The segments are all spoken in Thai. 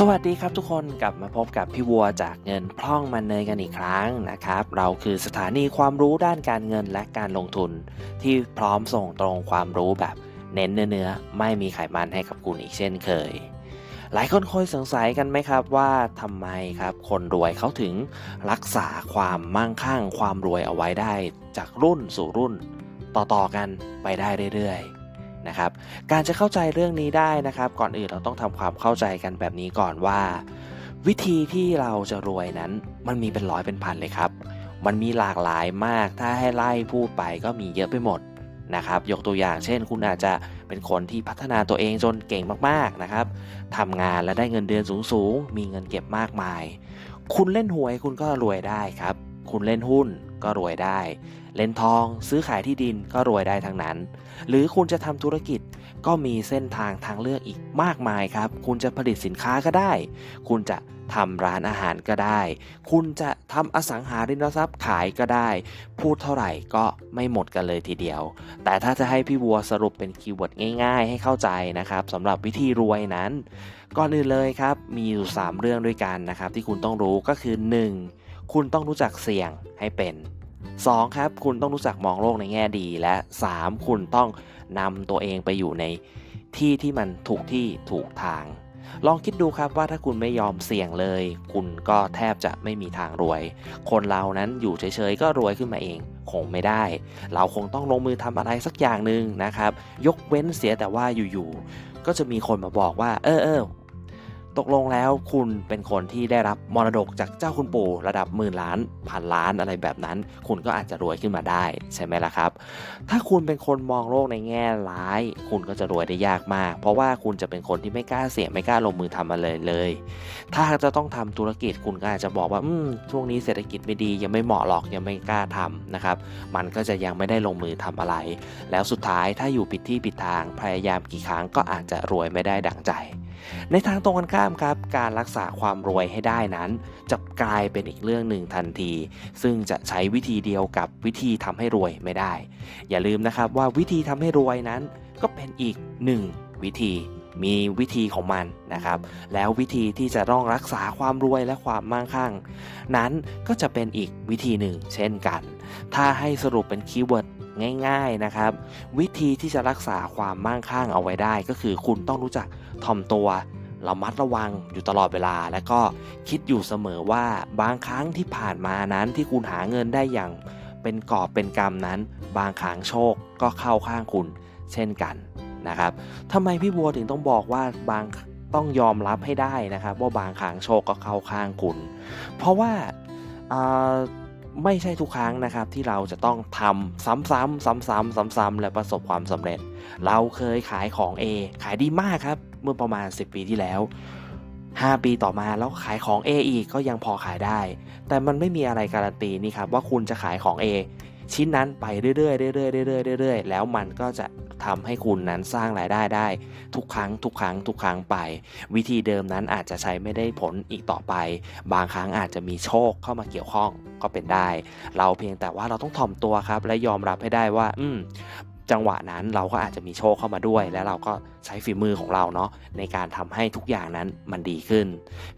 สวัสดีครับทุกคนกลับมาพบกับพี่วัวจากเงินพร่องมันเนยกันอีกครั้งนะครับ เราคือสถานีความรู้ด้านการเงินและการลงทุน ที่พร้อมส่งตรงความรู้แบบเน้นเนื้อๆไม่มีไขมันให้กับคุณอีกเช่นเคย หลายคนเคยสงสัยกันไหมครับว่าทำไมครับคนรวยเขาถึงรักษาความมั่งคั่งความรวยเอาไว้ได้ จากรุ่นสู่รุ่น ต่อๆกันไปได้เรื่อยๆ นะครับ การจะเข้าใจเรื่องนี้ได้นะครับ ก่อนอื่นเราต้องทำความเข้าใจกันแบบนี้ก่อนว่า วิธีที่เราจะรวยนั้น มันมีเป็นร้อยเป็นพันเลยครับ มันมีหลากหลายมากถ้าให้ไล่พูดไปก็มีเยอะไปหมดนะครับยกตัวอย่างเช่น คุณอาจจะเป็นคนที่พัฒนาตัวเองจนเก่งมากๆนะครับทำงานและได้เงินเดือนสูงๆ มีเงินเก็บมากมาย คุณเล่นหวยคุณก็รวยได้ครับ คุณเล่นหุ้น ก็รวยได้ เล่นทองซื้อขายที่ดินก็รวยได้ทั้งนั้น หรือคุณจะทำธุรกิจก็มีเส้นทางทางเลือกอีกมากมายครับ คุณจะผลิตสินค้าก็ได้ คุณจะทำร้านอาหารก็ได้ คุณจะทำอสังหาริมทรัพย์ขายก็ได้ พูดเท่าไหร่ก็ไม่หมดกันเลยทีเดียว แต่ถ้าจะให้พี่วัวสรุปเป็นคีย์เวิร์ดง่าย ๆ ให้เข้าใจนะครับสำหรับวิธีรวยนั้น ก่อนอื่นเลยครับ มีอยู่ 3 เรื่องด้วยกันนะครับ ที่คุณต้องรู้ก็คือ 1. คุณต้องรู้จักเสี่ยงให้เป็น 2. ครับ คุณต้องรู้จักมองโลกในแง่ดี และ 3. คุณต้องนำตัวเองไปอยู่ในที่ที่มันถูกที่ถูกทาง ลองคิดดูครับว่าถ้าคุณไม่ยอมเสี่ยงเลย คุณก็แทบจะไม่มีทางรวย คนเรานั้นอยู่เฉยๆก็รวยขึ้นมาเองคงไม่ได้ เราคงต้องลงมือทำอะไรสักอย่างหนึ่งนะครับ ยกเว้นเสียแต่ว่าอยู่ๆก็จะมีคนมาบอกว่า เออเออ ตกลงแล้วคุณเป็นคนที่ได้รับมรดกจากเจ้าคุณปู่ระดับหมื่นล้านพันล้านอะไรแบบนั้น คุณก็อาจจะรวยขึ้นมาได้ใช่ไหมล่ะครับ ถ้าคุณเป็นคนมองโลกในแง่ร้าย คุณก็จะรวยได้ยากมาก เพราะว่าคุณจะเป็นคนที่ไม่กล้าเสี่ยงไม่กล้าลงมือทำอะไรเลย ถ้าจะต้องทำธุรกิจคุณก็อาจจะบอกว่าอืมช่วงนี้เศรษฐกิจไม่ดียังไม่เหมาะหรอกยังไม่กล้าทำนะครับมันก็จะยังไม่ได้ลงมือทำอะไร แล้วสุดท้ายถ้าอยู่ผิดที่ผิดทางพยายามกี่ครั้งก็อาจจะรวยไม่ได้ดังใจ ในทางตรงกันข้ามครับ การรักษาความรวยให้ได้นั้น จะกลายเป็นอีกเรื่องหนึ่งทันที ซึ่งจะใช้วิธีเดียวกับวิธีทำให้รวยไม่ได้ อย่าลืมนะครับว่าวิธีทำให้รวยนั้น ก็เป็นอีกหนึ่งวิธีมีวิธีของมันนะครับ แล้ววิธีที่จะต้องรักษาความรวยและความมั่งคั่ง นั้นก็จะเป็นอีกวิธีหนึ่งเช่นกัน ถ้าให้สรุปเป็นคีย์เวิร์ด ง่ายๆนะครับ วิธีที่จะรักษาความมั่งคั่งเอาไว้ได้ ก็คือคุณต้องรู้จักถ่อมตัวระมัดระวังอยู่ตลอดเวลา และก็คิดอยู่เสมอว่าบางครั้งที่ผ่านมานั้นที่คุณหาเงินได้อย่างเป็นกอบเป็นกำนั้น บางครั้งโชคก็เข้าข้างคุณเช่นกันนะครับทำไมพี่บัวถึงต้องบอกว่าบางต้องยอมรับให้ได้นะครับ ว่าบางครั้งโชคก็เข้าข้างคุณ เพราะว่าอ่า ไม่ใช่ทุกครั้งนะครับที่เราจะต้องทำซ้ำๆซ้ำๆซ้ำๆและประสบความสำเร็จ เราเคยขายของ A ขายดีมากครับ เมื่อประมาณ 10 ปีที่แล้ว 5 ปีต่อมาแล้วขายของ A อีกก็ยังพอขายได้ แต่มันไม่มีอะไรการันตีนี่ครับว่าคุณจะขายของ A ชิ้นนั้นไปเรื่อยๆเรื่อยๆเรื่อยๆเรื่อยๆแล้วมันก็จะทำให้คุณนั้นสร้างรายได้ได้ ทุกครั้ง ทุกครั้ง ทุกครั้งไป วิธีเดิมนั้นอาจจะใช้ไม่ได้ผลอีกต่อไป บางครั้งอาจจะมีโชคเข้ามาเกี่ยวข้องก็เป็นได้ เราเพียงแต่ว่าเราต้องถ่อมตัวครับ และยอมรับให้ได้ว่า อืมจังหวะนั้นเราก็อาจจะมีโชคเข้ามาด้วย และเราก็ใช้ฝีมือของเราเนาะในการทำให้ทุกอย่างนั้นมันดีขึ้น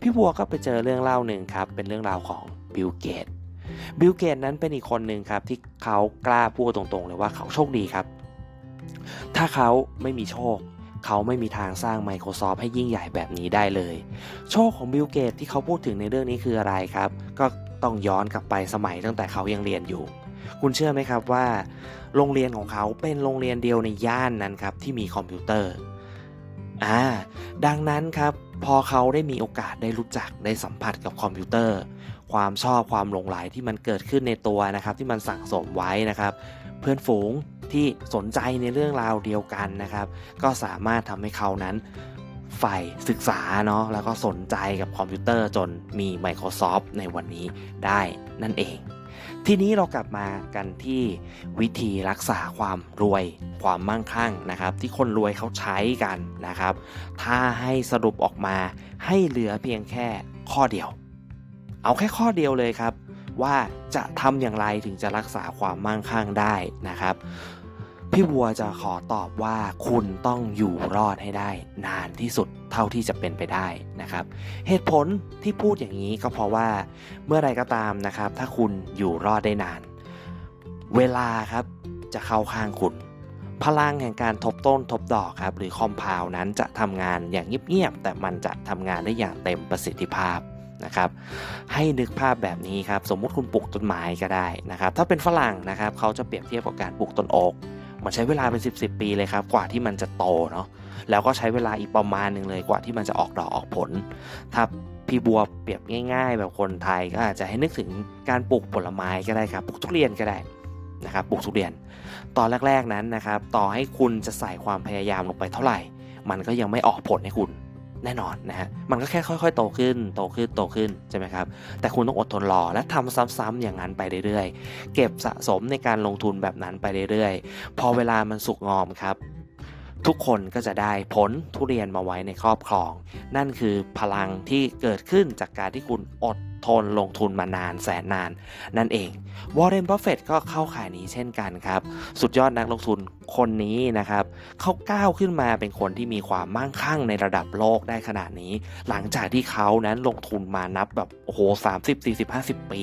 พี่บัวก็ไปเจอเรื่องเล่าหนึ่งครับ เป็นเรื่องราวของบิลเกต บิลเกตนั้นเป็นอีกคนหนึ่งครับที่เขากล้าพูดตรงๆเลยว่าเขาโชคดีครับ ถ้าเขาไม่มีโชค เขาไม่มีทางสร้าง Microsoft ให้ยิ่งใหญ่แบบนี้ได้เลย โชคของบิลเกตที่เขาพูดถึงในเรื่องนี้คืออะไรครับ ก็ต้องย้อนกลับไปสมัยตั้งแต่เขายังเรียนอยู่ คุณเชื่อไหมครับว่า โรงเรียนของเขาเป็นโรงเรียนเดียวในย่านนั้นครับที่มีคอมพิวเตอร์อ่าดังนั้นครับพอเขาได้มีโอกาสได้รู้จักได้สัมผัสกับคอมพิวเตอร์ ความชอบความหลงไหลที่มันเกิดขึ้นในตัวนะครับ ที่มันสั่งสมไว้นะครับ เพื่อนฝูงที่สนใจในเรื่องราวเดียวกันนะครับ ก็สามารถทำให้เขานั้นใฝ่ศึกษาเนาะแล้วก็สนใจกับคอมพิวเตอร์จนมี Microsoft ในวันนี้ได้นั่นเอง ทีนี้เรากลับมากันที่วิธีรักษาความรวยความมั่งคั่งนะครับ ที่คนรวยเขาใช้กันนะครับ ถ้าให้สรุปออกมาให้เหลือเพียงแค่ข้อเดียว เอาแค่ข้อเดียวเลยครับ ว่าจะทำอย่างไรถึงจะรักษาความมั่งคั่งได้นะครับ พี่วัวจะขอตอบว่าคุณต้องอยู่รอดให้ได้ นานที่สุดเท่าที่จะเป็นไปได้นะครับ เหตุผลที่พูดอย่างนี้ก็เพราะว่าเมื่อไรก็ตามนะครับ ถ้าคุณอยู่รอดได้นาน เวลาครับจะเข้าข้างคุณพลังแห่งการทบต้นทบดอกครับหรือคอมเพลนั้นจะทำงานอย่างเงียบๆแต่มันจะทำงานได้อย่างเต็มประสิทธิภาพ นะครับ ให้นึกภาพแบบนี้ครับ สมมุติคุณปลูกต้นไม้ก็ได้นะครับ ถ้าเป็นฝรั่งนะครับ เขาจะเปรียบเทียบกับการปลูกต้นอกมันใช้เวลาเป็น 10บสปีเลยครับ กว่าที่มันจะโตเนาะ แล้วก็ใช้เวลาอีกประมาณหนึ่งเลยกว่าที่มันจะออกดอกออกผล ถ้าพี่บัวเปรียบง่าย ๆ แบบคนไทยก็อาจจะให้นึกถึงการปลูกผลไม้ก็ได้ครับ ปลูกทุเรียนก็ได้นะครับ ปลูกทุเรียน ตอนแรก ๆนั้นนะครับ ต่อให้คุณจะใส่ความพยายามลงไปเท่าไหร่ มันก็ยังไม่ออกผลให้คุณ แน่นอนนะฮะ มันก็แค่ค่อยๆ โตขึ้น โตขึ้น โตขึ้น ใช่ไหมครับ แต่คุณต้องอดทนรอและทำซ้ำๆอย่างนั้นไปเรื่อยๆ เก็บสะสมในการลงทุนแบบนั้นไปเรื่อยๆ พอเวลามันสุกงอมครับ ทุกคนก็จะได้ผลทุเรียนมาไว้ในครอบครอง นั่นคือพลังที่เกิดขึ้นจากการที่คุณอดทนลงทุนมานานแสนนาน นั่นเองวอร์เรนบัฟเฟตก็เข้าข่ายนี้เช่นกันครับ สุดยอดนักลงทุนคนนี้นะครับเขาก้าวขึ้นมาเป็นคนที่มีความมั่งคั่งในระดับโลกได้ขนาดนี้ หลังจากที่เขานั้นลงทุนมานับแบบโอ้โห30 40 50 ปี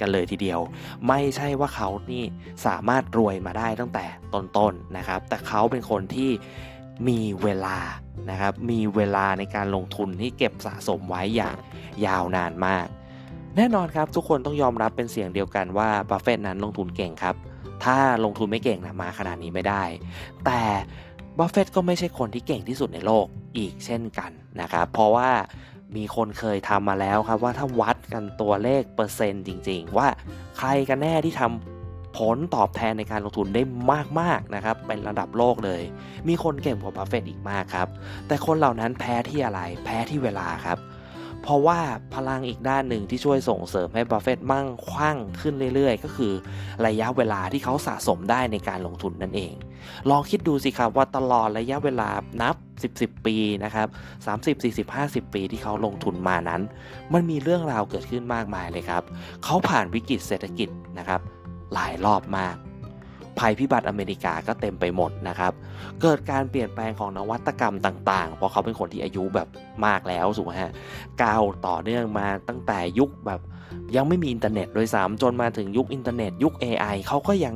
กันเลยทีเดียว ไม่ใช่ว่าเขานี่สามารถรวยมาได้ตั้งแต่ต้นๆนนะครับ แต่เขาเป็นคนที่มีเวลานะครับ มีเวลาในการลงทุนที่เก็บสะสมไว้อย่างยาวนานมาก แน่นอนครับทุกคนต้องยอมรับเป็นเสียงเดียวกันว่าบัฟเฟตนั้นลงทุนเก่งครับ ถ้าลงทุนไม่เก่งนะมาขนาดนี้ไม่ได้ แต่บัฟเฟตก็ไม่ใช่คนที่เก่งที่สุดในโลกอีกเช่นกันนะครับ เพราะว่ามีคนเคยทำมาแล้วครับว่าถ้าวัดกันตัวเลขเปอร์เซ็นต์จริง ๆ ว่าใครกันแน่ที่ทำผลตอบแทนในการลงทุนได้มากๆนะครับ เป็นระดับโลกเลย มีคนเก่งกว่าบัฟเฟตอีกมากครับ แต่คนเหล่านั้นแพ้ที่อะไร แพ้ที่เวลาครับ เพราะว่าพลังอีกด้านหนึ่งที่ช่วยส่งเสริมให้บัฟเฟตมั่งคั่งขึ้นเรื่อยๆ ก็คือระยะเวลาที่เขาสะสมได้ในการลงทุนนั่นเอง ลองคิดดูสิครับว่าตลอดระยะเวลานับ 10 10 ปีนะครับ30 40 50 ปีที่เขาลงทุนมานั้น มันมีเรื่องราวเกิดขึ้นมากมายเลยครับ เขาผ่านวิกฤตเศรษฐกิจนะครับหลายรอบมาก ภัยพิบัติอเมริกาก็เต็มไปหมดนะครับ เกิดการเปลี่ยนแปลงของนวัตกรรมต่างๆ เพราะเขาเป็นคนที่อายุแบบมากแล้วถูกไหมฮะก้าวต่อเนื่องมาตั้งแต่ยุคแบบยังไม่มีอินเทอร์เน็ตโดยสามจนมาถึงยุคอินเทอร์เน็ตยุค AI เขาก็ยัง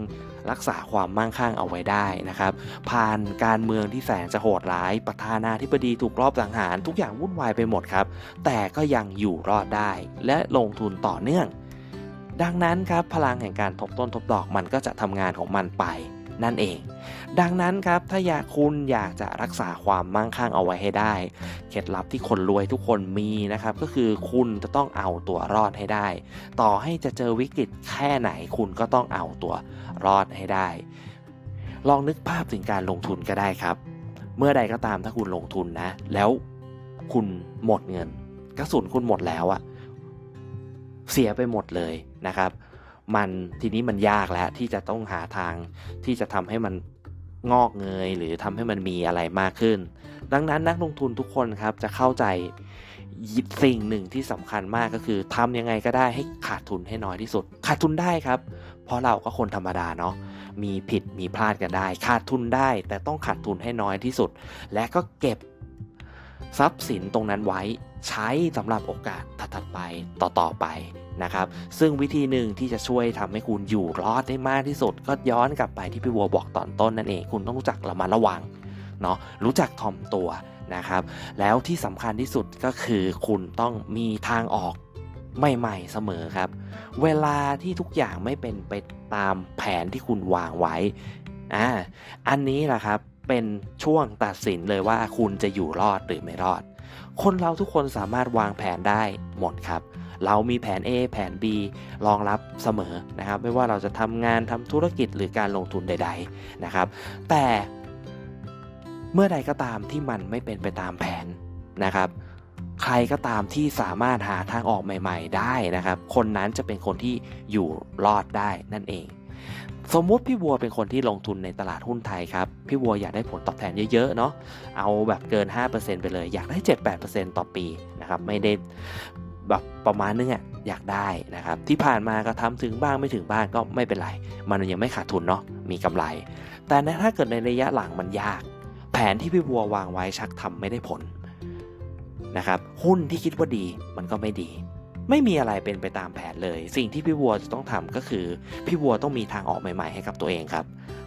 รักษาความมั่งคั่งเอาไว้ได้นะครับ ผ่านการเมืองที่แสนจะโหดร้าย ประธานาธิบดีถูกรอบสังหาร ทุกอย่างวุ่นวายไปหมดครับ แต่ก็ยังอยู่รอดได้ และลงทุนต่อเนื่อง ดังนั้นครับพลังแห่งการทบต้นทบดอกมันก็จะทำงานของมันไปนั่นเอง ดังนั้นครับถ้าอยากคุณอยากจะรักษาความมั่งคั่งเอาไว้ให้ได้ เคล็ดลับที่คนรวยทุกคนมีนะครับก็คือคุณจะต้องเอาตัวรอดให้ได้ ต่อให้จะเจอวิกฤตแค่ไหนคุณก็ต้องเอาตัวรอดให้ได้ ลองนึกภาพถึงการลงทุนก็ได้ครับ เมื่อใดก็ตามถ้าคุณลงทุนนะ แล้วคุณหมดเงิน กระสุนคุณหมดแล้วอะ เสียไปหมดเลยนะครับ มันทีนี้มันยากแล้วที่จะต้องหาทางที่จะทำให้มันงอกเงยหรือทำให้มันมีอะไรมากขึ้น ดังนั้นนักลงทุนทุกคนครับจะเข้าใจสิ่งหนึ่งที่สำคัญมากก็คือทำยังไงก็ได้ให้ขาดทุนให้น้อยที่สุด ขาดทุนได้ครับ เพราะเราก็คนธรรมดาเนาะมีผิดมีพลาดกันได้ ขาดทุนได้ แต่ต้องขาดทุนให้น้อยที่สุด และก็เก็บทรัพย์สินตรงนั้นไว้ ใช้สำหรับโอกาสถัดๆไปต่อๆไปนะครับ ซึ่งวิธีหนึ่งที่จะช่วยทำให้คุณอยู่รอดได้มากที่สุด ก็ย้อนกลับไปที่พี่วัวบอกตอนต้นนั่นเอง คุณต้องรู้จักระมัดระวังเนาะรู้จักถ่อมตัวนะครับ แล้วที่สำคัญที่สุดก็คือคุณต้องมีทางออกใหม่ๆเสมอครับ เวลาที่ทุกอย่างไม่เป็นไปตามแผนที่คุณวางไว้อ่าอันนี้แหละครับเป็นช่วงตัดสินเลยว่าคุณจะอยู่รอดหรือไม่รอด คนเราทุกคนสามารถวางแผนได้หมดครับ เรามีแผน A แผน B รองรับเสมอนะครับ ไม่ว่าเราจะทำงานทำธุรกิจหรือการลงทุนใด ๆนะครับ แต่เมื่อใดก็ตามที่มันไม่เป็นไปตามแผนนะครับ ใครก็ตามที่สามารถหาทางออกใหม่ ๆ ได้นะครับ คนนั้นจะเป็นคนที่อยู่รอดได้นั่นเอง สมมุติพี่วัวเป็นคนที่ลงทุนในตลาดหุ้นไทยครับ พี่วัวอยากได้ผลตอบแทนเยอะๆเนาะเอาแบบเกิน 5%ไปเลย อยากได้ 7-8%ต่อปีนะครับไม่ได้แบบประมาณนึงอะ่ะอยากได้นะครับ ที่ผ่านมาก็ทำถึงบ้างไม่ถึงบ้างก็ไม่เป็นไร มันยังไม่ขาดทุนเนาะมีกำไร แต่ถ้าเกิดในระยะหลังมันยาก แผนที่พี่บัววางไว้ชักทำไม่ได้ผลนะครับหุ้นที่คิดว่าดีมันก็ไม่ดี ไม่มีอะไรเป็นไปตามแผนเลย สิ่งที่พี่วัวจะต้องทำก็คือ พี่วัวต้องมีทางออกใหม่ ๆ ให้กับตัวเองครับ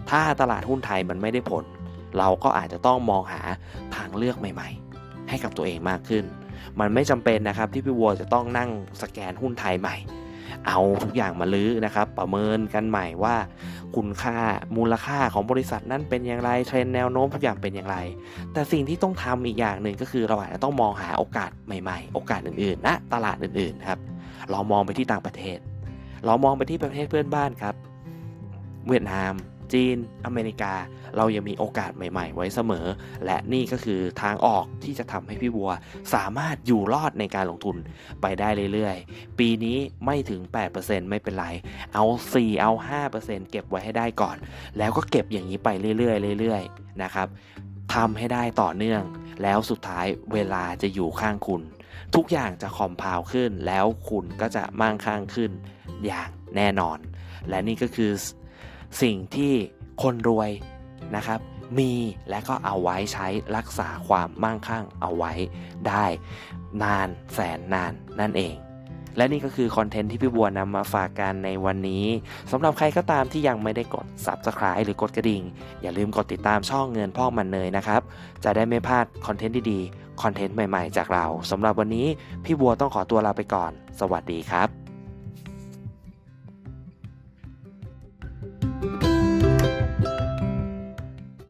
ถ้าตลาดหุ้นไทยมันไม่ได้ผล เราก็อาจจะต้องมองหาทางเลือกใหม่ ๆ ให้กับตัวเองมากขึ้น มันไม่จำเป็นนะครับที่พี่วัวจะต้องนั่งสแกนหุ้นไทยใหม่ เอาทุกอย่างมาลื้อนะครับ ประเมินกันใหม่ว่า คุณค่ามูลค่าของบริษัทนั้นเป็นอย่างไรเทรนแนวโน้มทุกอย่างเป็นอย่างไร แต่สิ่งที่ต้องทำอีกอย่างหนึ่งก็คือเราอาจจะต้องมองหาโอกาสใหม่ๆ โอกาสอื่นๆณตลาดอื่นๆครับเรามองไปที่ต่างประเทศ เรามองไปที่ประเทศเพื่อนบ้านครับ เวียดนาม จีน อเมริกา เรายังมีโอกาสใหม่ ๆ ไว้เสมอ และนี่ก็คือทางออกที่จะทำให้พี่บัว สามารถอยู่รอดในการลงทุนไปได้เรื่อยๆ ปีนี้ไม่ถึง 8%ไม่เป็นไร เอา 4 เอา 5%เก็บไว้ให้ได้ก่อน แล้วก็เก็บอย่างนี้ไปเรื่อยๆเรื่อยๆนะครับทำให้ได้ต่อเนื่อง แล้วสุดท้ายเวลาจะอยู่ข้างคุณ ทุกอย่างจะคอมพาวขึ้น แล้วคุณก็จะมั่งคั่งขึ้นอย่างแน่นอน และนี่ก็คือ สิ่งที่คนรวยนะครับ มีและก็เอาไว้ใช้รักษาความมั่งคั่งเอาไว้ได้นานแสนนานนั่นเองและนี่ก็คือคอนเทนต์ที่พี่บัวนำมาฝากกันในวันนี้สำหรับใครก็ตามที่ยังไม่ได้กด Subscribe หรือกดกระดิ่ง อย่าลืมกดติดตามช่องเงินพ่อมันเนยนะครับ จะได้ไม่พลาดคอนเทนต์ดีๆ คอนเทนต์ใหม่ๆ จากเราสำหรับวันนี้พี่บัวต้องขอตัวลาไปก่อน สวัสดีครับ